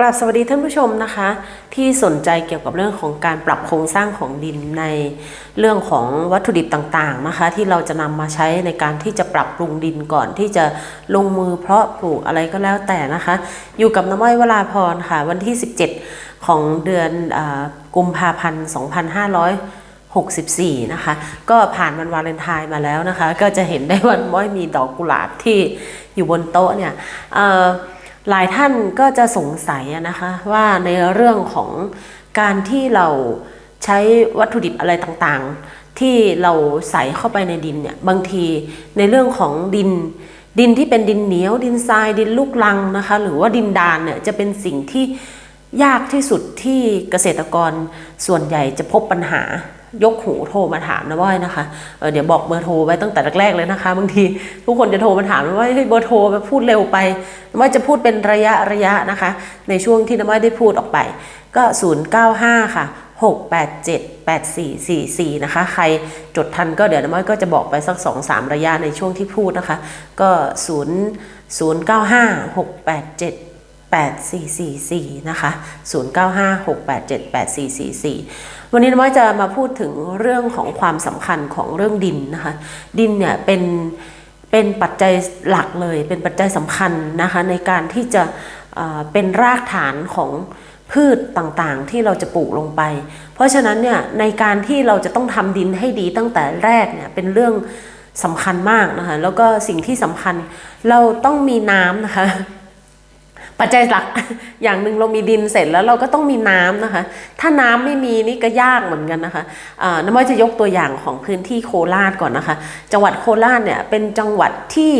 กราบสวัสดีท่านผู้ชมนะคะ ที่สนใจเกี่ยวกับเรื่องของการปรับโครงสร้างของดินในเรื่องของวัตถุดิบต่างๆนะคะ ที่เราจะนำมาใช้ในการที่จะปรับปรุงดินก่อนที่จะลงมือเพาะปลูกอะไรก็แล้วแต่นะคะ อยู่กับน้ำอ้อยวราพรค่ะ วันที่ 17 ของเดือนอกุมภาพันธ์ 2564 นะคะ ก็ผ่านวันวาเลนไทน์มาแล้วนะคะ ก็จะเห็นได้ว่าน้ำอ้อยมีดอกกุหลาบที่อยู่บนโต๊ะเนี่ย หลายท่านก็จะสงสัยนะคะว่าในเรื่องของการที่เราใช้วัตถุดิบอะไรต่างๆ ที่เราใส่เข้าไปในดินเนี่ยบางทีในเรื่องของดิน ดินที่เป็นดินเหนียว ดินทรายดินลูกลังนะคะ หรือว่าดินดานเนี่ยจะเป็นสิ่งที่ยากที่สุดที่เกษตรกรส่วนใหญ่จะพบปัญหา ยกหูโทรมาถามนะว่านะคะเเดี๋ยวบอกเบอร์โทรไว้ตั้งแต่แรกๆเลยนะคะบางทีทุกคนจะโทรมาถามว่าเฮ้ยเบอร์โทรไปพูดเร็วไปว่าจะพูดเป็นระยะระยะนะคะ ในช่วงที่น้ำอ้อยได้พูดออกไป ก็ 095 ค่ะ 687 8444 นะคะ ใครจดทันก็เดี๋ยวน้ำอ้อยก็จะบอกไปสัก 2-3 ระยะในช่วงที่พูดนะคะ ก็ 0 095 687 8444 นะคะ 0956878444 วันนี้น้ำอ้อยจะมาพูดถึงเรื่องของความสำคัญของเรื่องดินนะคะ ดินเนี่ยเป็นเป็นปัจจัยหลักเลย เป็นปัจจัยสำคัญนะคะในการที่จะเอ่อเป็นรากฐานของพืชต่างๆ ที่เราจะปลูกลงไป เพราะฉะนั้นเนี่ยในการที่เราจะต้องทำดินให้ดีตั้งแต่แรกเนี่ยเป็นเรื่องสำคัญมากนะคะแล้วก็สิ่งที่สำคัญเราต้องมีน้ำนะคะ ปัจจัยหลักอย่างหนึ่งเรามีดินเสร็จแล้วเราก็ต้องมีน้ำนะคะ ถ้าน้ำไม่มีนี่ก็ยากเหมือนกันนะคะอ่าน้ำอ้อยจะยกตัวอย่างของพื้นที่โคราชก่อนนะคะ จังหวัดโคราชเนี่ยเป็นจังหวัดที่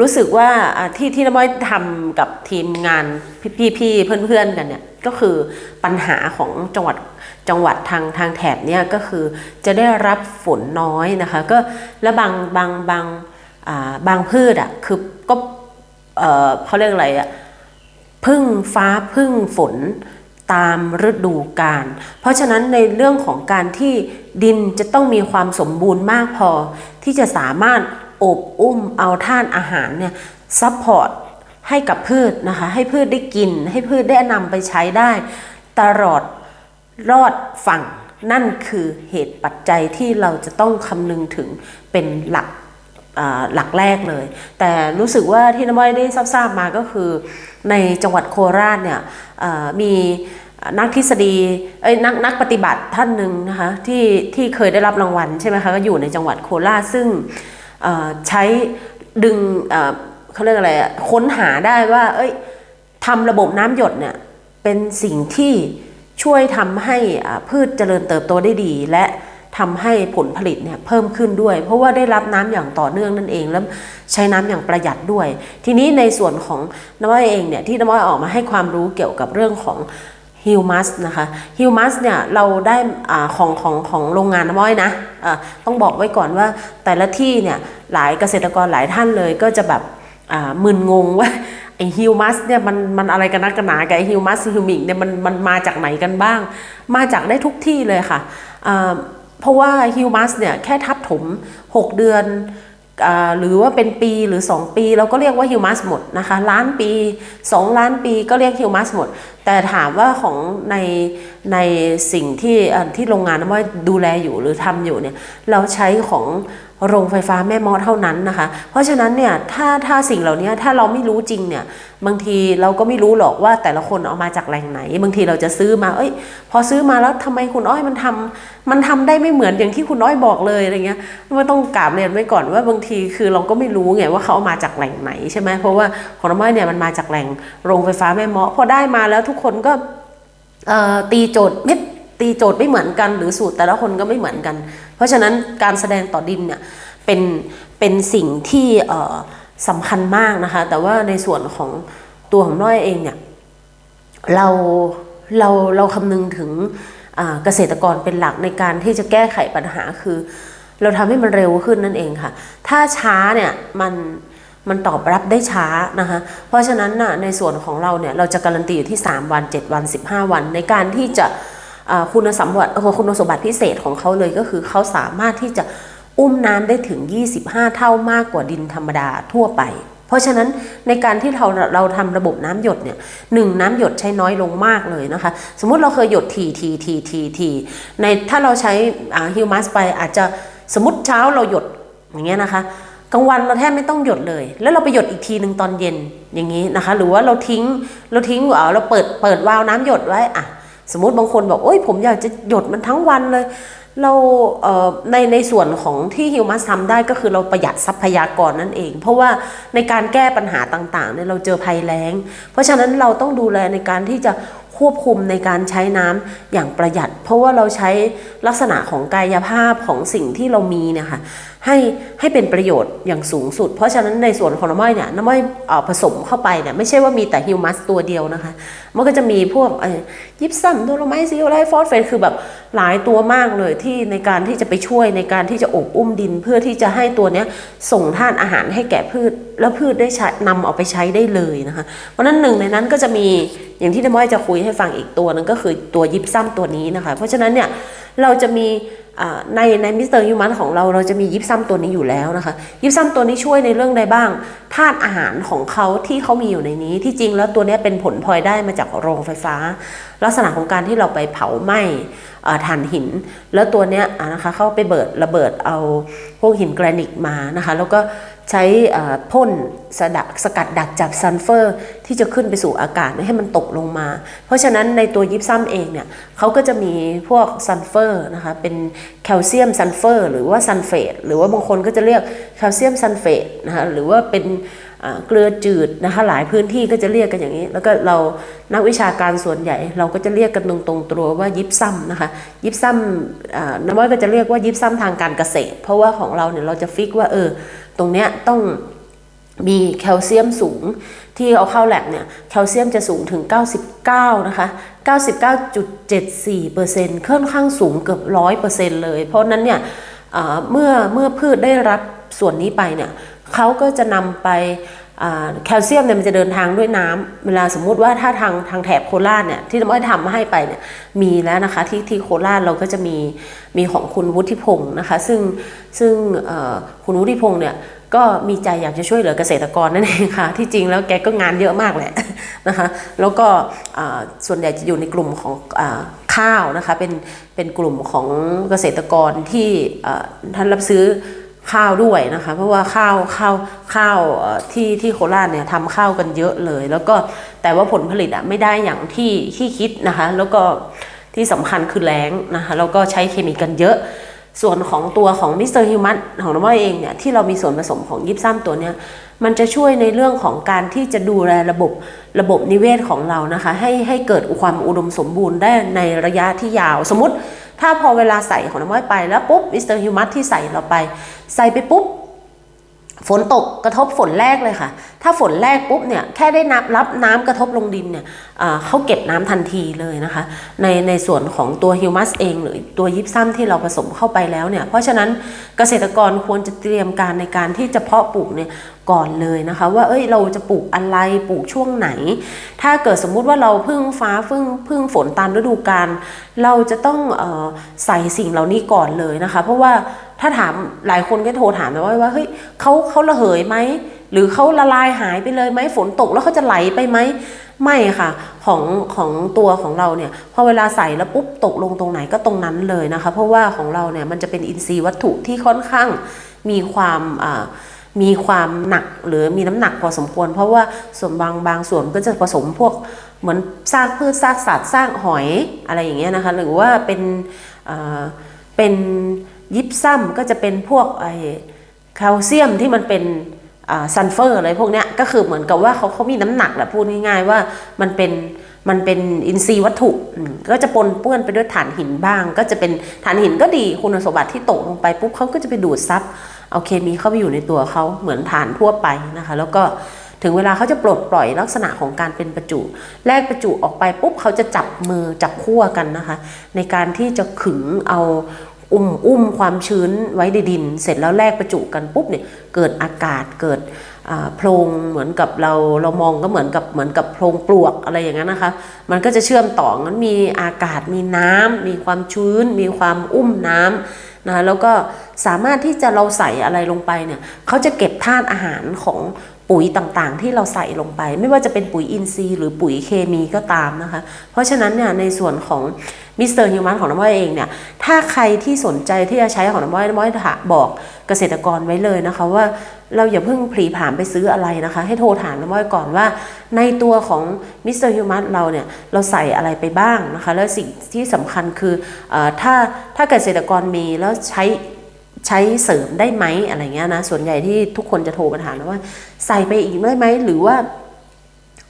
รู้สึกว่าที่ที่น้ำอ้อยทำกับทีมงานพี่ๆเพื่อนๆกันเนี่ยก็คือปัญหาของจังหวัดจังหวัดทางทางแถบเนี่ยก็คือจะได้รับฝนน้อยนะคะ ก็และบางบางบางบางพืชอะคือก็ เขาเรียกอะไรอะพึ่งฟ้าพึ่งฝนตามฤดูกาล เพราะฉะนั้นในเรื่องของการที่ดินจะต้องมีความสมบูรณ์มากพอ ที่จะสามารถอบอุ้มเอาท่านอาหารเนี่ยซัพพอร์ตให้กับพืชนะคะ ให้พืชได้กิน ให้พืชได้นำไปใช้ได้ ตลอดรอดฝั่งนั่นคือเหตุปัจจัยที่เราจะต้องคำนึงถึงเป็นหลัก หลักแรกเลย แต่รู้สึกว่าที่น้ำอ้อยได้ทราบมาก็คือ ในจังหวัดโคราชเนี่ยมีนักทฤษฎีเอ้ยนักนักปฏิบัติท่านหนึ่งนะคะที่ที่เคยได้รับรางวัลใช่ไหมคะก็อยู่ในจังหวัดโคราชซึ่งใช้ดึงเขาเรียกอะไรค้นหาได้ว่า เอ้ยทำระบบน้ำหยดเนี่ยเป็นสิ่งที่ช่วยทำให้พืชเจริญเติบโตได้ดีและ ทำให้ผลผลิตเนี่ยเพิ่มขึ้นด้วย เพราะว่าได้รับน้ำอย่างต่อเนื่องนั่นเอง แล้วใช้น้ำอย่างประหยัดด้วย ทีนี้ในส่วนของน้ำอ้อยเองเนี่ยที่น้ำอ้อยออกมาให้ความรู้เกี่ยวกับเรื่องของฮิวมัสนะคะฮิวมัสเนี่ยเราได้อาของของของโรงงานน้ำอ้อยนะะต้องบอกไว้ก่อนว่าแต่ละที่เนี่ยหลายเกษตรกรหลายท่านเลยก็จะแบบอ่ามึนงงว่าไอฮิวมัสเนี่ยมันมันอะไรกันนักกันหนากับไอฮิวมัสฮิวมิกเนี่ยมันมันมาจากไหนกันบ้าง มาจากได้ทุกที่เลยค่ะอ่า เพราะว่าฮิวมัสเนี่ยแค่ทับถม 6 เดือนอหรือว่าเป็นปีหรือ 2 ปี เราก็เรียกว่าฮิวมัสหมดนะคะล้านปี 2 ล้านปีก็เรียกฮิวมัสหมด แต่ถามว่าของในในสิ่งที่ที่โรงงานน้ำว่าดูแลอยู่หรือทำอยู่เนี่ยเราใช้ของ โรงไฟฟ้าแม่มอเท่านั้นนะคะ เพราะฉะนั้นเนี่ยถ้าถ้าสิ่งเหล่านี้ถ้าเราไม่รู้จริงเนี่ยบางทีเราก็ไม่รู้หรอกว่าแต่ละคนเอามาจากแหล่งไหน บางทีเราจะซื้อมา เอ้ย พอซื้อมาแล้วทำไมคุณอ้อยมันทำมันทำได้ไม่เหมือนอย่างที่คุณอ้อยบอกเลยอะไรเงี้ยมันต้องกราบเรียนไว้ก่อนว่าบางทีคือเราก็ไม่รู้ไงว่าเขาเอามาจากแหล่งไหนใช่ไหมเพราะว่าของน้ำอ้อยเนี่ยมันมาจากแหล่งโรงไฟฟ้าแม่มาะพอได้มาแล้วทุกคนก็ตีโจทย์ไม่ ตีโจทย์ไม่เหมือนกัน หรือสูตรแต่ละคนก็ไม่เหมือนกัน เพราะฉะนั้นการแสดงต่อดินเนี่ยเป็นเป็นสิ่งที่สำคัญมากนะคะ แต่ว่าในส่วนของตัวของน้อยเองเนี่ยเราเราเราคำนึงถึงเกษตรกรเป็นหลักในการที่จะแก้ไขปัญหาคือ เราทำให้มันเร็วขึ้นนั่นเองค่ะ ถ้าช้าเนี่ยมันมันตอบรับได้ช้านะคะ เพราะฉะนั้นน่ะในส่วนของเราเนี่ยเราจะการันตีอยู่ที่ 3 วัน 7 วัน 15 วัน ในการที่จะ คุณสมบัติคุณสมบัติพิเศษของเขาเลยก็คือเขาสามารถที่จะอุ้มน้ำได้ถึง 25 เท่ามากกว่าดินธรรมดาทั่วไป เพราะฉะนั้นในการที่เราเราทำระบบน้ำหยดเนี่ยหนึ่งน้ำหยดใช้น้อยลงมากเลยนะคะ สมมุติเราเคยหยดทีทีทีทีทีในถ้าเราใช้ฮิวมัสไปอาจจะสมมติเช้าเราหยดอย่างเงี้ยนะคะกลางวันเราแทบไม่ต้องหยดเลย แล้วเราไปหยดอีกทีหนึ่งตอนเย็นอย่างนี้นะคะ หรือว่าเราทิ้งเราทิ้งเอ่อเราเปิดเปิดวาล์วน้ำหยดไว้อะ สมมติบางคนบอกโอ้ยผมอยากจะหยดมันทั้งวันเลย เราเในในส่วนของที่ฮิวมัสทำได้ก็คือเราประหยัดทรัพยากรนั่นเอง เพราะว่าในการแก้ปัญหาต่างๆเนี่ยเราเจอภัยแล้ง เพราะฉะนั้นเราต้องดูแลในการที่จะควบคุมในการใช้น้ำอย่างประหยัด เพราะว่าเราใช้ลักษณะของกายภาพของสิ่งที่เรามีเนี่ยค่ะ ให้ให้เป็นประโยชน์อย่างสูงสุด เพราะฉะนั้นในส่วนของน้ำอ้อยเนี่ยน้ำอ้อยออผสมเข้าไปเนี่ยไม่ใช่ว่ามีแต่ฮิวมัสตัวเดียวนะคะ มันก็จะมีพวกยิปซัมโดโลไมซิโอไลฟอสเฟตคือแบบหลายตัวมากเลยที่ในการที่จะไปช่วยในการที่จะอบอุ้มดิน เพื่อที่จะให้ตัวเนี้ยส่งธาตุอาหารให้แก่พืช แล้วพืชได้ใช้นำเอาไปใช้ได้เลยนะคะ เพราะนั้นหนึ่งในนั้นก็จะมีอย่างที่น้ำอ้อยจะคุยให้ฟังอีกตัวนึงก็คือตัวยิปซัมตัวนี้นะคะ เพราะฉะนั้นเนี่ยเราจะมี ในในมิสเตอร์ยูมันของเราเราจะมียิปซัมตัวนี้อยู่แล้วนะคะยิปซัมตัวนี้ช่วยในเรื่องใดบ้างธาตุอาหารของเขาที่เขามีอยู่ในนี้ที่จริงแล้วตัวนี้เป็นผลพลอยได้มาจากโรงไฟฟ้า ลักษณะของการที่เราไปเผาไหม้ถ่านหิน แล้วตัวนี้นะคะเข้าไปเบิดระเบิดเอาพวกหินแกรนิตมานะคะแล้วก็ใช้พ่นสดักสกัดดักจับซัลเฟอร์ ที่จะขึ้นไปสู่อากาศให้มันตกลงมา เพราะฉะนั้นในตัวยิปซัมเองเนี่ยเขาก็จะมีพวกซัลเฟอร์นะคะเป็นแคลเซียมซัลเฟอร์ หรือว่าซัลเฟตหรือว่าบางคนก็จะเรียกแคลเซียมซัลเฟตนะคะหรือว่าเป็นเกลือจืดนะคะหลายพื้นที่ก็จะเรียกกันอย่างนี้ แล้วก็เรานักวิชาการส่วนใหญ่ เราก็จะเรียกกันตรงๆตัวว่ายิบซัมนะคะยิบซัมน้ำม้อยก็จะเรียกว่ายิบซัมทางการเกษตร เพราะว่าของเราเนี่ยเราจะฟิกว่าเออตรงเนี้ยต้อง มีแคลเซียมสูงที่เอาเข้าแลบเนี่ยแคลเซียมจะสูงถึง 99 นะคะ 99.74%ค่อนข้างสูงเกือบ 100%เลย เพราะนั้นเนี่ยเมื่อเมื่อพืชได้รับส่วนนี้ไปเนี่ยเขาก็จะนำไปแคลเซียมเนี่ยมันจะเดินทางด้วยน้ำเวลาสมมุติว่าถ้าทางทางแถบโคราชเนี่ยที่น้ำอ้อยทำมาให้ไปเนี่ยมีแล้วนะคะที่ที่โคราชเราก็จะมีมีของคุณวุฒิพงศ์นะคะ ซึ่งซึ่งคุณวุฒิพงศ์เนี่ย ก็มีใจอยากจะช่วยเหลือเกษตรกรนั่นเองค่ะ ที่จริงแล้วแกก็งานเยอะมากแหละนะคะ แล้วก็ส่วนใหญ่จะอยู่ในกลุ่มของอข้าวนะคะ เป็นเป็นกลุ่มของเกษตรกรที่ท่านรับซื้อข้าวด้วยนะคะ เพราะว่าข้าวข้าวข้าวที่ที่โคราชเนี่ยทำข้าวกันเยอะเลย แล้วก็แต่ว่าผลผลิตอะไม่ได้อย่างที่ที่คิดนะคะ แล้วก็ที่สำคัญคือแรงนะคะ แล้วก็ใช้เคมีกันเยอะ ส่วนของตัวของมิสเตอร์ฮิวมัสของน้ำม้อยเองเนี่ยที่เรามีส่วนผสมของยิปซัมตัวเนี้ยมันจะช่วยในเรื่องของการที่จะดูแลระบบระบบนิเวศของเรานะคะ ให้ให้เกิดความอุดมสมบูรณ์ได้ในระยะที่ยาว สมมติ ถ้าพอเวลาใส่ของน้ำม้อยไปแล้วปุ๊บมิสเตอร์ฮิวมัสที่ใส่เราไป ใส่ไปปุ๊บ ฝนตกกระทบฝนแรกเลยค่ะ ถ้าฝนแรกปุ๊บเนี่ยแค่ได้นับรับน้ำกระทบลงดินเนี่ยเขาเก็บน้ำทันทีเลยนะคะ ในในส่วนของตัวฮิวมัสเอง หรือตัวยิปซัมที่เราผสมเข้าไปแล้วเนี่ยเพราะฉะนั้นเกษตรกรควรจะเตรียมการในการที่จะเพาะปลูกเนี่ย ก่อนเลยนะคะ ว่าเอ้ยเราจะปลูกอะไรปลูกช่วงไหน ถ้าเกิดสมมุติว่าเราพึ่งฟ้าพึ่งพึ่งฝนตามฤดูกาลเราจะต้องออใส่สิ่งเหล่านี้ก่อนเลยนะคะ เพราะว่าถ้าถามหลายคนก็โทรถามมาว่าว่าเฮ้ยเขาเขาระเหยไหมหรือเขาละลายหายไปเลยไหมฝนตกแล้วเขาจะไหลไปไหมไม่ค่ะของของตัวของเราเนี่ยพอเวลาใส่แล้วปุ๊บตกลงตรงไหนก็ตรงนั้นเลยนะคะ เพราะว่าของเราเนี่ยมันจะเป็นอินทรีย์วัตถุที่ค่อนข้างมีความอ่า มีความหนักหรือมีน้ำหนักพอสมควร เพราะว่าส่วนบางบางส่วนก็จะผสมพวกเหมือนซากพืชซากสัตว์ซากหอยอะไรอย่างเงี้ยนะคะหรือว่าเป็นอ่าเป็นยิปซัมก็จะเป็นพวกไอแคลเซียมที่มันเป็นซัลเฟอร์อะไรพวกเนี้ยก็คือเหมือนกับว่าเขาเขามีน้ำหนักแหละพูดง่ายๆว่ามันเป็นมันเป็นอินทรีย์วัตถุก็จะปนเปื้อนไปด้วยถ่านหินบ้าง ก็จะเป็นถ่านหินก็ดีคุณสมบัติที่ตกลงไปปุ๊บเขาก็จะไปดูดซับ เอาเคมีเข้าไปอยู่ในตัวเขาเหมือนถ่านทั่วไปนะคะ แล้วก็ถึงเวลาเขาจะปลดปล่อยลักษณะของการเป็นประจุ แลกประจุออกไปปุ๊บเขาจะจับมือจับขั้วกันนะคะ ในการที่จะขึงเอาอุ้มอุ้มความชื้นไว้ในดิน เสร็จแล้วแลกประจุกันปุ๊บเนี่ยเกิดอากาศเกิดโพรงเหมือนกับเราเรามองก็เหมือนกับเหมือนกับโพรงปลวกอะไรอย่างนั้นนะคะ มันก็จะเชื่อมต่องั้นมีอากาศมีน้ำมีความชื้น มีความอุ้มน้ำ นะแล้วก็สามารถที่จะเราใส่อะไรลงไปเนี่ยเขาจะเก็บธาตุอาหารของ ปุ๋ยต่างๆ ที่เราใส่ลงไป ไม่ว่าจะเป็นปุ๋ยอินทรีย์หรือปุ๋ยเคมีก็ตามนะคะ เพราะฉะนั้นเนี่ยในส่วนของมิสเตอร์ฮิวมันของน้ำอ้อยเองเนี่ยถ้าใครที่สนใจที่จะใช้ของน้ำอ้อยน้ำอ้อยบอกเกษตรกรไว้เลยนะคะว่าเราอย่าเพิ่งผลีผามไปซื้ออะไรนะคะ ให้โทรถามน้ำอ้อยก่อนว่า ในตัวของมิสเตอร์ฮิวมันเราเนี่ยเราใส่อะไรไปบ้างนะคะ แล้วสิ่งที่สำคัญคือเออถ้าถ้าเกษตรกรมีแล้วใช้ ใช้เสริมได้ไหมอะไรเงี้ยนะส่วนใหญ่ที่ทุกคนจะโทรมาถามนะว่า ใส่ไปอีกได้ไหมหรือว่า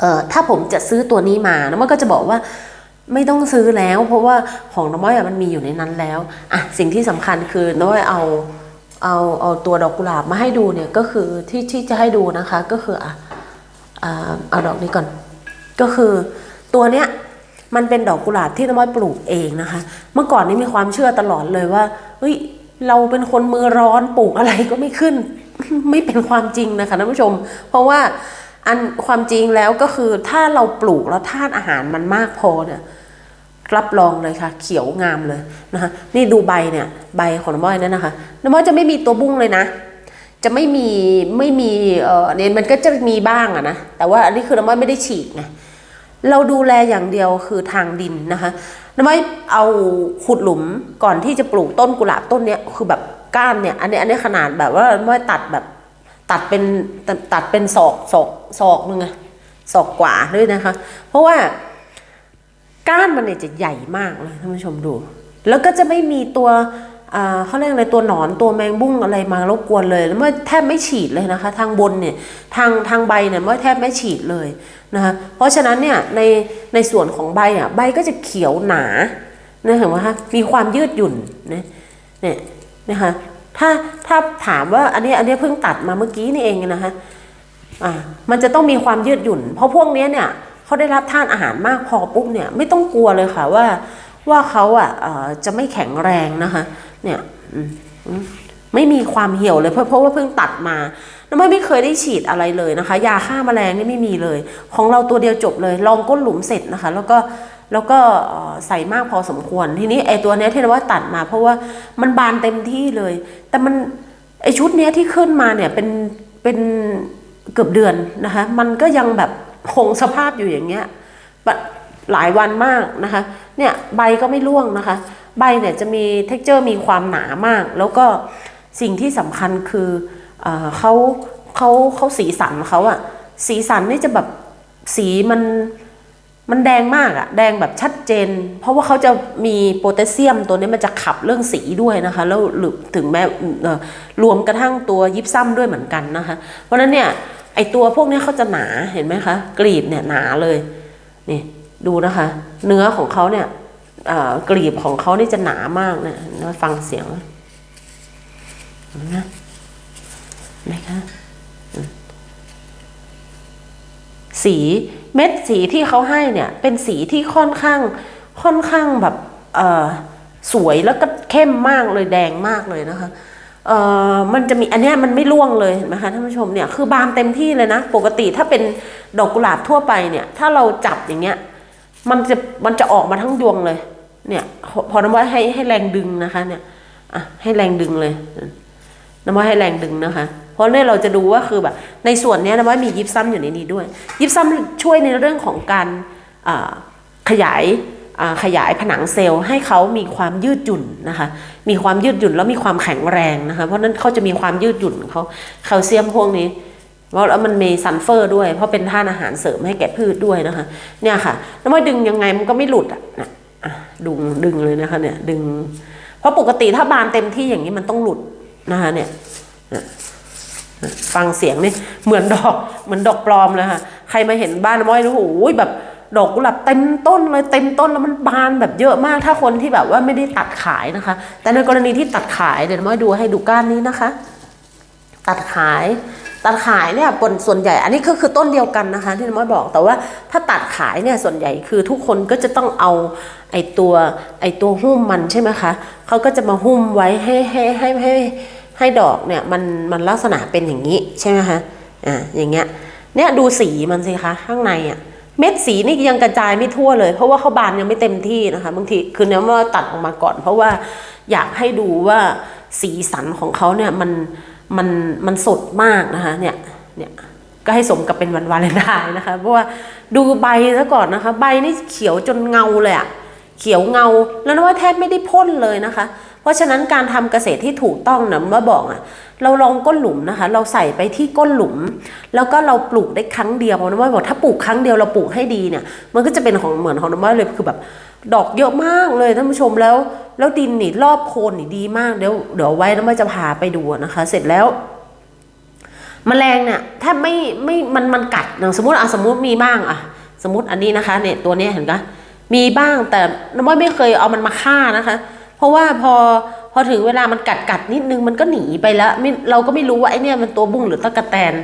เอ่อถ้าผมจะซื้อตัวนี้มาน้ำมันก็จะบอกว่าไม่ต้องซื้อแล้ว เพราะว่าของน้ำอ้อยอะมันมีอยู่ในนั้นแล้วอะสิ่งที่สำคัญคือน้อ้อยเอาเอาเอาตัวดอกกุหลาบมาให้ดูเนี่ยก็คือที่ที่จะให้ดูนะคะก็คืออะอ่าเอาดอกนี้ก่อน ก็คือตัวเนี้ยมันเป็นดอกกุหลาบที่น้ำอ้อยปลูกเองนะคะ เมื่อก่อนนี้มีความเชื่อตลอดเลยว่าเฮ้ย เราเป็นคนมือร้อนปลูกอะไรก็ไม่ขึ้น ไม่เป็นความจริงนะคะท่านผู้ชม เพราะว่าอันความจริงแล้วก็คือถ้าเราปลูกแล้วธาตุอาหารมันมากพอเนี่ยรับรองเลยค่ะ เขียวงามเลยนะคะนี่ดูใบเนี่ยใบของน้ำอ้อยนี่ยนะคะน้ำอ้อยจะไม่มีตัวบุ้งเลยนะ จะไม่มีไม่มีเออเนี่ยมันก็จะมีบ้างอะนะแต่ว่าอันนี้คือน้ำอ้อยไม่ได้ฉีกไงเราดูแลอย่างเดียวคือทางดินนะคะ น้ำไมเอาขุดหลุมก่อนที่จะปลูกต้นกุหลาบต้นเนี้ยคือแบบก้านเนี่ยอันนี้อันนี้ขนาดแบบว่าน้ำไม่ตัดแบบตัดเป็นตัดตัดเป็นศอกศอกศอกนึงอะศอกกว่าด้วยนะคะ เพราะว่าก้านมันเนี่ยจะใหญ่มากเลยท่านผู้ชมดู แล้วก็จะไม่มีตัว เขาเรียกอะไรตัวหนอนตัวแมงบุ้งอะไรมารบกวนเลย แล้วเมื่อแทบไม่ฉีดเลยนะคะ ทางบนเนี่ยทางทางใบเนี่ยเมื่อแทบไม่ฉีดเลยนะคะเพราะฉะนั้นเนี่ยในในส่วนของใบอะใบก็จะเขียวหนานะเห็นไหมคะมีความยืดหยุ่นนะเนี่ยนะคะถ้าถ้าถามว่าอันนี้อันนี้เพิ่งตัดมาเมื่อกี้นี่เองนะคะอ่ามันจะต้องมีความยืดหยุ่น เพราะพวกนี้เนี่ยเขาได้รับธาตุอาหารมากพอปุ๊บเนี่ยไม่ต้องกลัวเลยค่ะว่าว่าเขาอะจะไม่แข็งแรงนะคะ เนี่ยไม่มีความเหี่ยวเลยเพราะเพราะว่าเพิ่งตัดมาน้ำไม่ไม่เคยได้ฉีดอะไรเลยนะคะ ยาฆ่าแมลงนี่ไม่มีเลย ของเราตัวเดียวจบเลยลองก้นหลุมเสร็จนะคะ แล้วก็แล้วก็ใส่มากพอสมควร ทีนี้ไอ้ตัวเนี้ยที่เราว่าตัดมา เพราะว่ามันบานเต็มที่เลย แต่มันไอชุดเนี้ยที่ขึ้นมาเนี่ยเป็นเป็นเกือบเดือนนะคะ มันก็ยังแบบคงสภาพอยู่อย่างเงี้ยหลายวันมากนะคะ เนี่ยใบก็ไม่ร่วงนะคะ ใบเนี่ยจะมีเท็กเจอร์มีความหนามาก แล้วก็สิ่งที่สำคัญคือเอเขาเขาเขาสีสันเขาอะสีสันนี่จะแบบสีมันมันแดงมากอะแดงแบบชัดเจน เพราะว่าเขาจะมีโพแทสเซียมตัวนี้มันจะขับเรื่องสีด้วยนะคะ แล้วหรือถึงแม้รวมกระทั่งตัวยิบซ้ำด้วยเหมือนกันนะคะ เพราะนั้นเนี่ยไอตัวพวกนี้เขาจะหนาเห็นไหมคะ กรีบเนี่ยหนาเลยนี่ดูนะคะ เนื้อของเขาเนี่ย กลีบของเขานี่จะหนามากนี่ยนะฟังเสียงนไหมเห็นไหมคะสีเม็ดสีที่เขาให้เนี่ย เป็นสีที่ค่อนข้างค่อนข้างแบบสวยแล้วก็เข้มมากเลยแดงมากเลยนะคะเอ่อมันจะมีอันนี้มันไม่ร่วงเลยนไหมคะท่านผู้ชมเนี่ยคือบานเต็มที่เลยนะ ปกติถ้าเป็นดอกกุหลาบทั่วไปเนี่ย ถ้าเราจับอย่างเงี้ย มันจะมันจะออกมาทั้งดวงเลย เนี่ย พอน้ำว่าให้ให้แรงดึงนะคะ เนี่ยอะให้แรงดึงเลยน้ำว่าให้แรงดึงนะคะ เพราะเนี่ยเราจะดูว่าคือแบบ ในส่วนนี้น้ำว่ามียิบซ้ำอยู่ในนี้ด้วย ยิบซ้ำช่วยในเรื่องของการขยายขยายผนังเซลล์ให้เขามีความยืดหยุ่นนะคะ มีความยืดหยุ่นแล้วมีความแข็งแรงนะคะ เพราะนั้นเขาจะมีความยืดหยุ่นของเขาแคลเซียมพวกนี้ เพราะแล้วมันมีซัลเฟอร์ด้วย เพราะเป็นธาตุอาหารเสริมให้แก่พืชด้วยนะคะ เนี่ยค่ะแล้วมาดึงยังไงมันก็ไม่หลุดอะนะดึงดึงเลยนะคะเนี่ยดึง เพราะปกติถ้าบานเต็มที่อย่างนี้มันต้องหลุดนะคะเนี่ยฟังเสียงนี่เหมือนดอกเหมือนดอกปลอมเลยค่ะใครมาเห็นบ้านน้ำอ้อยโอ้โหแบบดอกกุหลาบเต็มต้นเลยเต็มต้นแล้วมันบานแบบเยอะมากถ้าคนที่แบบว่าไม่ได้ตัดขายนะคะ แต่ในกรณีที่ตัดขายเดี๋ยวน้ำอ้อยดูให้ดูก้านนี้นะคะ ตัดขาย ตัดขายเนี่ยผลส่วนใหญ่ อันนี้ก็คือต้นเดียวกันนะคะ ที่น้ำมอยบอก แต่ว่าถ้าตัดขายเนี่ยส่วนใหญ่คือทุกคนก็จะต้องเอาไอตัวไอตัวหุ้มมันใช่ไหมคะเขาก็จะมาหุ้มไว้ให้ให้ให้ให้ให้ดอกเนี่ยมันมันลักษณะเป็นอย่างนี้ใช่ไหมคะอ่าอย่างเงี้ยเนี่ยดูสีมันสิคะข้างในอะเม็ดสีนี่ยังกระจายไม่ทั่วเลย เพราะว่าเขาบานยังไม่เต็มที่นะคะบางทีคือเนี้ยว่าตัดออกมาก่อน เพราะว่าอยากให้ดูว่าสีสันของเขาเนี่ยมัน มันมันสดมากนะคะเนี่ยเนี่ยก็ให้สมกับเป็นวันวาเลนไทน์นะคะ เพราะว่าดูใบซะก่อนนะคะ ใบนี่เขียวจนเงาเลยอะเขียวเงาแล้วนว่าแทบไม่ได้พ่นเลยนะคะ เพราะฉะนั้นการทำเกษตรที่ถูกต้องนะเมื่อบอกอะเราลองก้นหลุมนะคะ เราใส่ไปที่ก้นหลุม แล้วก็เราปลูกได้ครั้งเดียวนะว่าบอกถ้าปลูกครั้งเดียวเราปลูกให้ดีเนี่ย มันก็จะเป็นของเหมือนของน้ำว่าเลยคือแบบ ดอกเยอะมากเลยท่านผู้ชมแล้ว แล้วดินนี่รอบโคนนี่ดีมากเดี๋ยวเดี๋ยวไว้น้ำว่าจะพาไปดูนะคะ เสร็จแล้วแมลงเนี่ยถ้าไม่ไม่มันมันกัดอย่างสมมติอะสมมติมีบ้างอะ สมมติอันนี้นะคะเนี่ยตัวนี้เห็นปะมีบ้างแต่น้ำว่าไม่เคยเอามันมาฆ่านะคะ เพราะว่าพอพอถึงเวลามันกัดกัดนิดนึงมันก็หนีไปแล้วเราก็ไม่รู้ว่าไอเนี่ยมันตัวบุ้งหรือตะกะแตน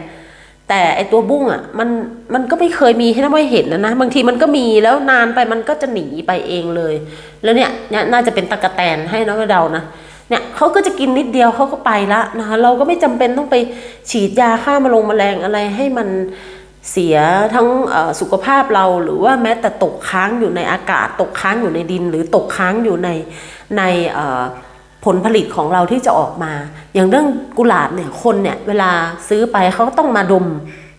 แต่ไอตัวบุ้งอะมันมันก็ไม่เคยมีให้น้ำว่เห็นนะนะบางทีมันก็มีแล้วนานไปมันก็จะหนีไปเองเลย แล้วเนี่ยเนี่ยน่าจะเป็นตะกะแตนให้น้องเดานะเนี่ยเขาก็จะกินนิดเดียวเขาก็ไปละนะคะเราก็ไม่จำเป็นต้องไปฉีดยาฆ่ามาลงแมลงอะไรให้มันเสียทั้งสุขภาพเราหรือว่าแม้แต่ตกค้างอยู่ในอากาศ ตกค้างอยู่ในดิน หรือตกค้างอยู่ในใน ผลผลิตของเราที่จะออกมา อย่างเรื่องกุหลาบเนี่ยคนเนี่ยเวลาซื้อไปเขาก็ต้องมาดม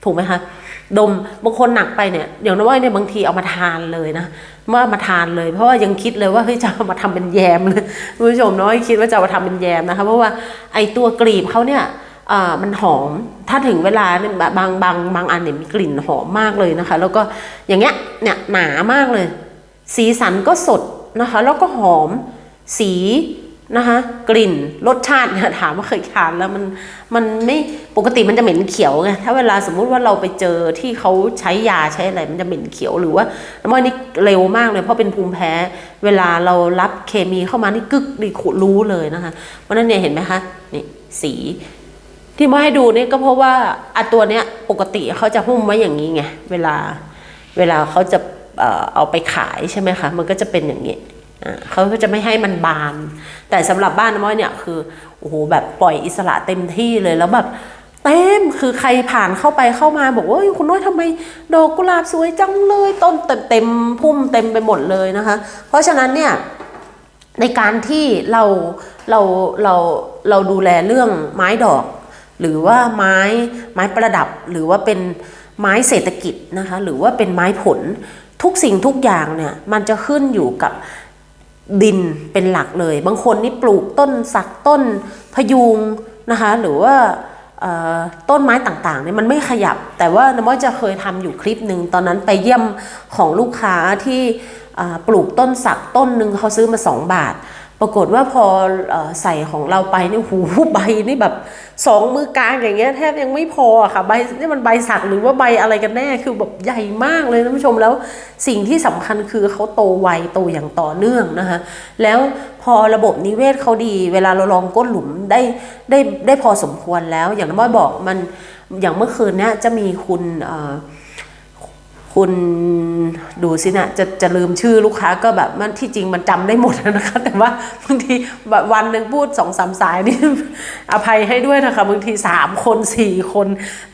ถูกไหมคะดมบางคนหนักไปเนี่ยอย่างน้อยเนี่ยบางทีเอามาทานเลยนะว่ามาทานเลย เพราะว่ายังคิดเลยว่าเฮ้ยจะมาทำเป็นแยมเลยคุณผู้ชมน้อยคิดว่าจะมาทำเป็นแยมนะคะเพราะว่าไอตัวกลีบเขาเนี่ยมันหอมถ้าถึงเวลาเนี่ยบางบางบางอันเนี่ยมีกลิ่นหอมมากเลยนะคะ แล้วก็อย่างเงี้ยเนี่ยหนามากเลย สีสันก็สดนะคะ แล้วก็หอมสี นะคะกลิ่นรสชาติเนี่ยถามว่าเคยทานแล้วมันมันไม่ปกติมันจะเหม็นเขียวไงถ้าเวลาสมมุติว่าเราไปเจอที่เขาใช้ยาใช้อะไรมันจะเหม็นเขียวหรือว่าน้ำมันนี่เร็วมากเลยเพราะเป็นภูมิแพ้ เวลาเรารับเคมีเข้ามานี่กึกนี่ขูรู้เลยนะคะเพราะนั้นเนี่ยเห็นไหมคะนี่สีที่มาให้ดูนี่ก็เพราะว่าอะตัวเนี้ยปกติเขาจะหุ้มไว้อย่างนี้ไงเวลาเวลาเขาจะเอาไปขายใช่ไหมคะมันก็จะเป็นอย่างนี้ เขาก็จะไม่ให้มันบาน แต่สำหรับบ้านน้ำม้อยเนี่ยคือโอ้โหแบบปล่อยอิสระเต็มที่เลยแล้วแบบเต็มคือใครผ่านเข้าไปเข้ามาบอกว่าคุณน้อยทำไมดอกกุหลาบสวยจังเลยต้นเต็มเต็มพุ่มเต็มไปหมดเลยนะคะ เพราะฉะนั้นเนี่ยในการที่เราเราเราเราดูแลเรื่องไม้ดอก หรือว่าไม้ไม้ประดับหรือว่าเป็นไม้เศรษฐกิจนะคะหรือว่าเป็นไม้ผลทุกสิ่งทุกอย่างเนี่ยมันจะขึ้นอยู่กับ ดินเป็นหลักเลย บางคนนี่ปลูกต้นสักต้นพยุงนะคะหรือว่าต้นไม้ต่างๆเนี่ยมันไม่ขยับ แต่ว่าน้ำมอจะเคยทำอยู่คลิปหนึ่งตอนนั้นไปเยี่ยมของลูกค้าที่ปลูกต้นสักต้นหนึ่งเขาซื้อมา 2 บาท ปรากฏว่าพอใส่ของเราไปนี่หูใบนี่แบบสองมือกลางอย่างเงี้ยแทบยังไม่พออะค่ะใบนี่มันใบสักหรือว่าใบอะไรกันแน่คือแบบใหญ่มากเลยท่านผู้ชมแล้วสิ่งที่สำคัญคือเขาโตไวโตอย่างต่อเนื่องนะคะแล้วพอระบบนิเวศเขาดี เวลาเราลองก้นหลุมได้ได้ได้พอสมควรแล้ว อย่างน้อยบอกมันอย่างเมื่อคืนเนี้ยจะมีคุณเอ่อ คุณดูสินะจะจะลืมชื่อลูกค้าก็แบบมันที่จริงมันจำได้หมดนะคะ แต่ว่าบางทีแบบวันหนึ่งพูดสองสามสายนี่อภัยให้ด้วยนะคะบางทีสามคนสี่คน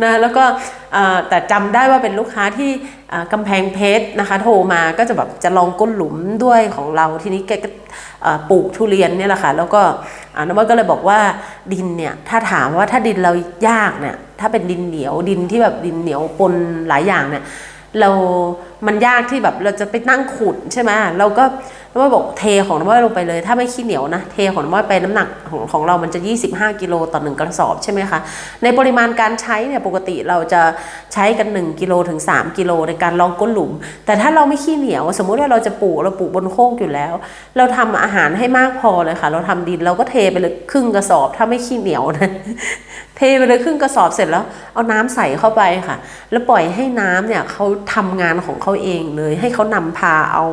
นะแล้วก็แต่จำได้ว่าเป็นลูกค้าที่อ่ากำแพงเพชรนะคะ โทรมาก็จะแบบจะลองก้นหลุมด้วยของเราทีนี้แกก็ปลูกทุเรียนเนี่ยแหละค่ะแล้วก็น้ำมันก็เลยบอกว่าดินเนี่ยถ้าถามว่าถ้าดินเรายากเนี่ยถ้าเป็นดินเหนียวดินที่แบบดินเหนียวปนหลายอย่างเนี่ย เรา มันยากที่แบบเราจะไปนั่งขุดใช่ไหมเราก็ น้ำว่าบอกเทของน้ำว่าลงไปเลย ถ้าไม่ขี้เหนียวนะ เทของน้ำว่าไปน้ำหนักของของเรามันจะ 25 กิโลต่อหนึ่งกระสอบใช่ไหมคะ ในปริมาณการใช้เนี่ยปกติเราจะใช้กัน 1 กิโลถึง 3 กิโลในการลองก้นหลุม แต่ถ้าเราไม่ขี้เหนียว สมมุติว่าเราจะปลูกเราปลูกบนโคกอยู่แล้ว เราทำอาหารให้มากพอเลยค่ะ เราทำดินเราก็เทไปเลยครึ่งกระสอบถ้าไม่ขี้เหนียวนะเทไปเลยครึ่งกระสอบเสร็จแล้วเอาน้ำใส่เข้าไปค่ะ แล้วปล่อยให้น้ำเนี่ยเขาทำงานของเขาเองเลย ให้เขานำพาเอา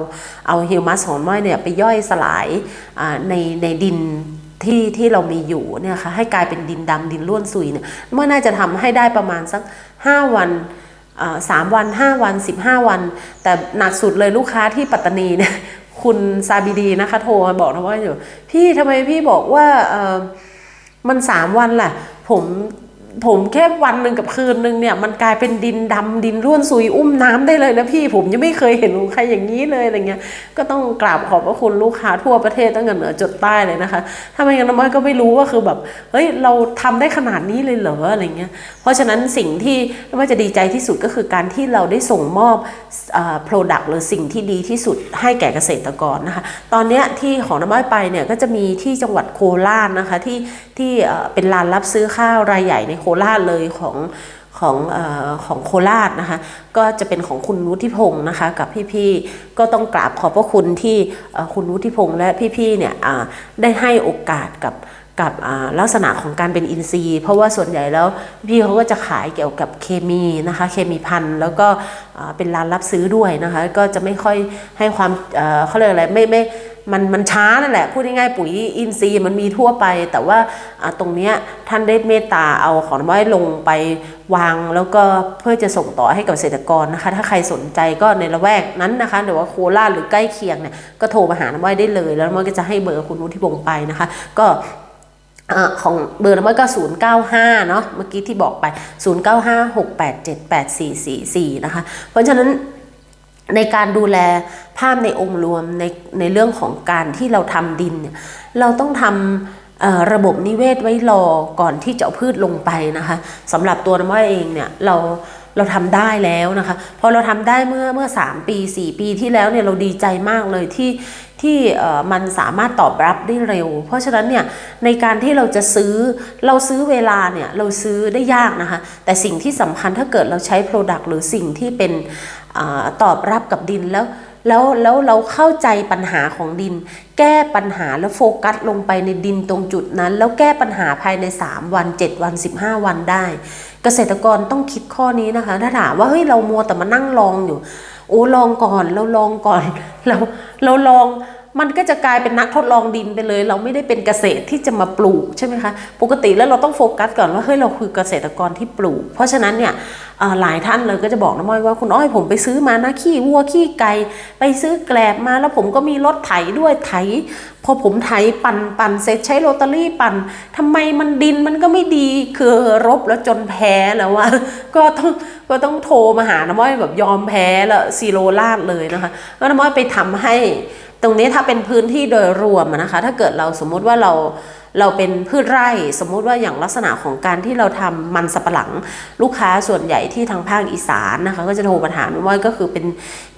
เอาฮิวมัสของ้อยเนี่ยไปย่อยสลายในในดินที่ที่เรามีอยู่เนี่ยค่ะให้กลายเป็นดินดำดินร่วนซุยเนี่ยม้อน่าจะทำให้ได้ประมาณสัก 5 วันสามวัน 5 วัน 15 วัน แต่หนักสุดเลยลูกค้าที่ปัตตานีเนี่ยคุณซาบิดีนะคะโทรมาบอกนะว่าอยู่พี่ทำไมพี่บอกว่ามันสามวันแหละผม ผมแค่วันหนึ่งกับคืนหนึ่งเนี่ย มันกลายเป็นดินดำดินร่วนซุยอุ้มน้ำได้เลยนะพี่ผมยังไม่เคยเห็นของใครอย่างนี้เลยอะไรเงี้ยก็ต้องกราบขอบพระคุณลูกค้าทั่วประเทศตั้งแต่เหนือจดใต้เลยนะคะ ถ้าไม่งั้นน้ำมันก็ไม่รู้ว่าคือแบบเฮ้ยเราทำได้ขนาดนี้เลยเหรออะไรเงี้ยเพราะฉะนั้นสิ่งที่น้ำมันจะดีใจที่สุดก็คือการที่เราได้ส่งมอบอ่า product หรือสิ่งที่ดีที่สุดให้แก่เกษตรกรนะคะ ตอนเนี้ยที่ของน้ำมันไปเนี่ยก็จะมีที่จังหวัดโคราชนะคะที่ ที่เป็นร้านรับซื้อข้าวรายใหญ่ในโคราชเลยของของอของโคราชนะคะ ก็จะเป็นของคุณวุฒิพงศ์นะคะ กับพี่ๆก็ต้องกราบขอบพระคุณที่คุณวุฒิพงศ์และพี่ๆเนี่ยได้ให้โอกาสกับกับลักษณะของการเป็นอินทรีย์ เพราะว่าส่วนใหญ่แล้วพี่เขาก็จะขายเกี่ยวกับเคมีนะคะ เคมีพันแล้วก็เป็นร้านรับซื้อด้วยนะคะ ก็จะไม่ค่อยให้ความเขาเรียกอะไรไม่ไม่ มันมันช้านั่นแหละพูดง่ายๆปุ๋ยอินทรีย์มันมีทั่วไป แต่ว่าตรงเนี้ยท่านได้เมตตาเอาของน้ำไม้ลงไปวางแล้วก็เพื่อจะส่งต่อให้กับเกษตรกรนะคะ ถ้าใครสนใจก็ในละแวกนั้นนะคะหรือว่าโคราชหรือใกล้เคียงเนี่ยก็โทรมาหาน้ำไม้ได้เลย แล้วน้ำไม้ก็จะให้เบอร์คุณวุฒิพงศ์ไปนะคะ ก็อ่าของเบอร์น้ำมันก็ 095 เนาะเมื่อกี้ที่บอกไป 0956878444 นะคะ เพราะฉะนั้น ในการดูแลภาพในองค์รวมในในเรื่องของการที่เราทำดินเนี่ยเราต้องทำระบบนิเวศไว้รอก่อนที่จะเอาพืชลงไปนะคะสำหรับตัวน้ำว่าเองเนี่ยเราเราทำได้แล้วนะคะพอเราทำได้เมื่อเมื่อ 3 ปี 4 ปีที่แล้วเนี่ยเราดีใจมากเลยที่ที่มันสามารถตอบรับได้เร็ว เพราะฉะนั้นเนี่ยในการที่เราจะซื้อเราซื้อเวลาเนี่ยเราซื้อได้ยากนะคะแต่สิ่งที่สำคัญถ้าเกิดเราใช้ Product หรือสิ่งที่เป็น ตอบรับกับดินแล้วแล้วแล้วเราเข้าใจปัญหาของดิน แก้ปัญหาแล้วโฟกัสลงไปในดินตรงจุดนั้น แล้วแก้ปัญหาภายใน 3 วัน 7 วัน 15 วันได้ เกษตรกรต้องคิดข้อนี้นะคะ ถ้าถามว่าเฮ้ยเรามัวแต่มานั่งลองอยู่ โอ้ลองก่อนเราลองก่อน เราเราลอง มันก็จะกลายเป็นนักทดลองดินไปเลย เราไม่ได้เป็นเกษตรที่จะมาปลูกใช่ไหมคะปกติแล้วเราต้องโฟกัสก่อนว่าเฮ้ยเราคือเกษตรกรที่ปลูก เพราะฉะนั้นเนี่ยหลายท่านเลยก็จะบอกน้ำม้อยว่าคุณอ้อยผมไปซื้อมานะขี้วัวขี้ไก่ไปซื้อแกลบมาแล้วผมก็มีรถไถด้วยไถ พอผมไถปั่นปั่นเสร็จใช้โรตารี่ปั่นทำไมมันดินมันก็ไม่ดีคือรบแล้วจนแพ้แล้วว่าก็ต้องก็ต้องโทรมาหาน้ำม้อยแบบยอมแพ้แล้วซีโรลาดเลยนะคะแล้วน้ำม้อยไปทำให้ ตรงนี้ถ้าเป็นพื้นที่โดยรวมนะคะ ถ้าเกิดเราสมมุติว่าเราเราเป็นพืชไร่สมมุติว่าอย่างลักษณะของการที่เราทำมันสับปะหลัง ลูกค้าส่วนใหญ่ที่ทางภาคอีสานนะคะ ก็จะโทรมาถามว่าก็คือเป็น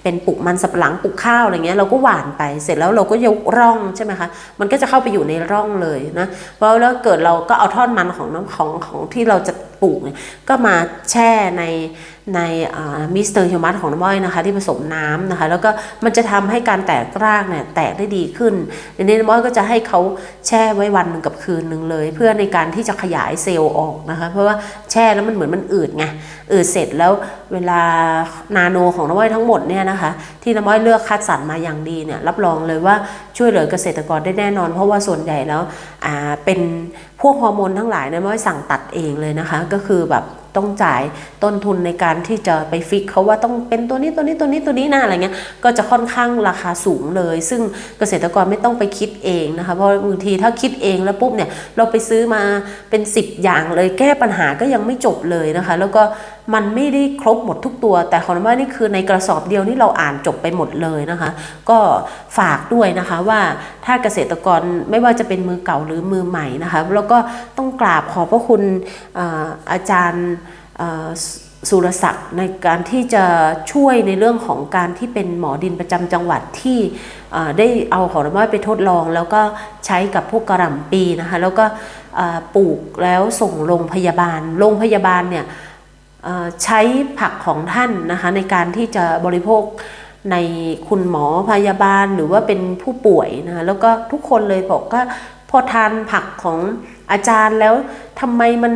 เป็นปลูกมันสับหลังปลูกข้าวอะไรเงี้ยเราก็หว่านไปเสร็จแล้วเราก็ยกร่องใช่ไหมคะมันก็จะเข้าไปอยู่ในร่องเลยนะเพราะแล้วเกิดเราก็เอาท่อนมันของน้ำของของที่เราจะปลูกเนี่ยก็มาแช่ในในมิสเตอร์ฮิวมัสของน้ำอ้อยนะคะ ที่ผสมน้ำนะคะ แล้วก็มันจะทำให้การแตกรากเนี่ยแตกได้ดีขึ้นในนี้น้ำอ้อยก็จะให้เขาแช่ไว้วันหนึ่งกับคืนหนึ่งเลย เพื่อในการที่จะขยายเซลล์ออกนะคะ เพราะว่าแช่แล้วมันเหมือนมันอืดไงอืดเสร็จแล้ว เวลานาโนของน้ำอ้อยทั้งหมดเนี่ยนะคะที่น้ำอ้อยเลือกคัดสรรมาอย่างดีเนี่ยรับรองเลยว่าช่วยเหลือเกษตรกรได้แน่นอน เพราะว่าส่วนใหญ่แล้วอ่าเป็นพวกฮอร์โมนทั้งหลายเนี่ยน้ำอ้อยสั่งตัดเองเลยนะคะ ก็คือแบบต้องจ่ายต้นทุนในการที่จะไปฟิกเขาว่าต้องเป็นตัวนี้ตัวนี้ตัวนี้ตัวนี้นะอะไรเงี้ยก็จะค่อนข้างราคาสูงเลย ซึ่งเกษตรกรไม่ต้องไปคิดเองนะคะเพราะบางทีถ้าคิดเองแล้วปุ๊บเนี่ยเราไปซื้อมาเป็น 10 อย่างเลยแก้ปัญหาก็ยังไม่จบเลยนะคะ แล้วก็ มันไม่ได้ครบหมดทุกตัว แต่ของน้ำว่านี่คือในกระสอบเดียวนี่เราอ่านจบไปหมดเลยนะคะ ก็ฝากด้วยนะคะว่าถ้าเกษตรกรไม่ว่าจะเป็นมือเก่าหรือมือใหม่นะคะแล้วก็ต้องกราบขอบพระคุณอาจารย์สุรศักดิ์ในการที่จะช่วยในเรื่องของการที่เป็นหมอดินประจำจังหวัดที่ได้เอาของน้ำอ้อยไปทดลอง แล้วก็ใช้กับพวกกระหล่ำปีนะคะแล้วก็ปลูกแล้วส่งโรงพยาบาลโรงพยาบาลเนี่ย ใช้ผักของท่านนะคะในการที่จะบริโภคในคุณหมอพยาบาลหรือว่าเป็นผู้ป่วยนะคะแล้วก็ทุกคนเลยบอกก็พอทานผักของอาจารย์แล้วทำไมมัน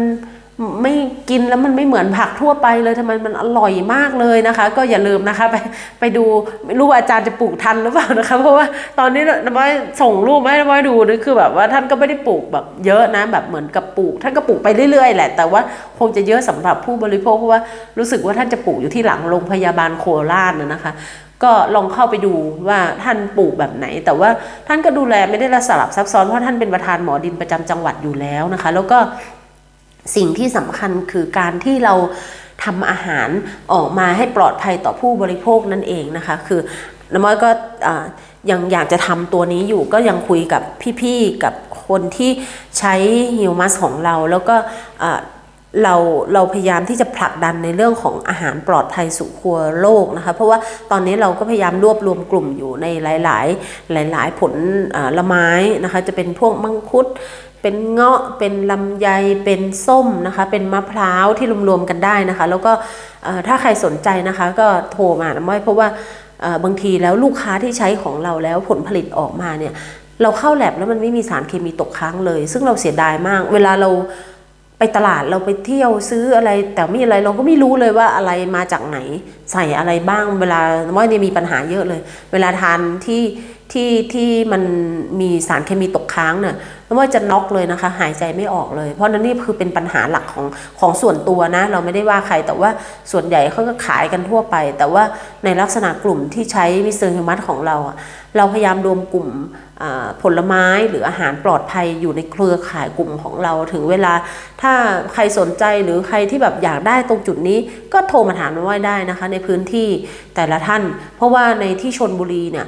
ไม่กินแล้วมันไม่เหมือนผักทั่วไปเลยทำไมมันอร่อยมากเลยนะคะ ก็อย่าลืมนะคะ ไปไปดูไม่รู้ว่าอาจารย์จะปลูกทันหรือเปล่านะคะ เพราะว่าตอนนี้น้ำว้อยส่งรูปมาให้น้ำว้อยดูนี่คือแบบว่าท่านก็ไม่ได้ปลูกแบบเยอะนะแบบเหมือนกับปลูก ท่านก็ปลูกไปเรื่อยๆแหละ แต่ว่าคงจะเยอะสำหรับผู้บริโภคเพราะว่ารู้สึกว่าท่านจะปลูกอยู่ที่หลังโรงพยาบาลโคราชนะนะคะก็ลองเข้าไปดูว่าท่านปลูกแบบไหน แต่ว่าท่านก็ดูแลไม่ได้ละสลับซับซ้อนเพราะท่านเป็นประธานหมอดินประจำจังหวัดอยู่แล้วนะคะ แล้วก็ สิ่งที่สำคัญคือการที่เราทำอาหารออกมาให้ปลอดภัยต่อผู้บริโภคนั่นเองนะคะ คือน้ำม้อยก็ยังอยากจะทำตัวนี้อยู่ก็ยังคุยกับพี่ๆกับคนที่ใช้ฮิวมัสของเรา แล้วก็เราเราพยายามที่จะผลักดันในเรื่องของอาหารปลอดภัยสู่ครัวโลกนะคะ เพราะว่าตอนนี้เราก็พยายามรวบรวมกลุ่มอยู่ในหลาย ๆ หลาย ๆ ผลละไม้นะคะ จะเป็นพวกมังคุด เป็นเงาะเป็นลำไยเป็นส้มนะคะ เป็นมะพร้าวที่รวมๆกันได้นะคะ แล้วก็ถ้าใครสนใจนะคะ ก็โทรมานะม้อยเพราะว่าบางทีแล้วลูกค้าที่ใช้ของเราแล้วผลผลิตออกมาเนี่ยเราเข้าแลบแล้วมันไม่มีสารเคมีตกค้างเลย ซึ่งเราเสียดายมาก เวลาเราไปตลาดเราไปเที่ยวซื้ออะไร แต่ไม่อะไรเราก็ไม่รู้เลยว่าอะไรมาจากไหน ใส่อะไรบ้าง เวลาม้อยเนี่ยมีปัญหาเยอะเลย เวลาทานที่ที่ที่มันมีสารเคมีตกค้างเนี่ย แล้วว่าจะน็อกเลยนะคะ หายใจไม่ออกเลย เพราะนั้นนี่คือเป็นปัญหาหลักของของส่วนตัวนะ เราไม่ได้ว่าใครแต่ว่าส่วนใหญ่เขาก็ขายกันทั่วไป แต่ว่าในลักษณะกลุ่มที่ใช้มิสเตอร์ฮิวมัสของเราเราพยายามรวมกลุ่มผลไม้หรืออาหารปลอดภัยอยู่ในเครือข่ายกลุ่มของเราถึงเวลา ถ้าใครสนใจหรือใครที่แบบอยากได้ตรงจุดนี้ก็โทรมาถามน้องว่ายได้นะคะ ในพื้นที่แต่ละท่าน เพราะว่าในที่ชนบุรีเนี่ย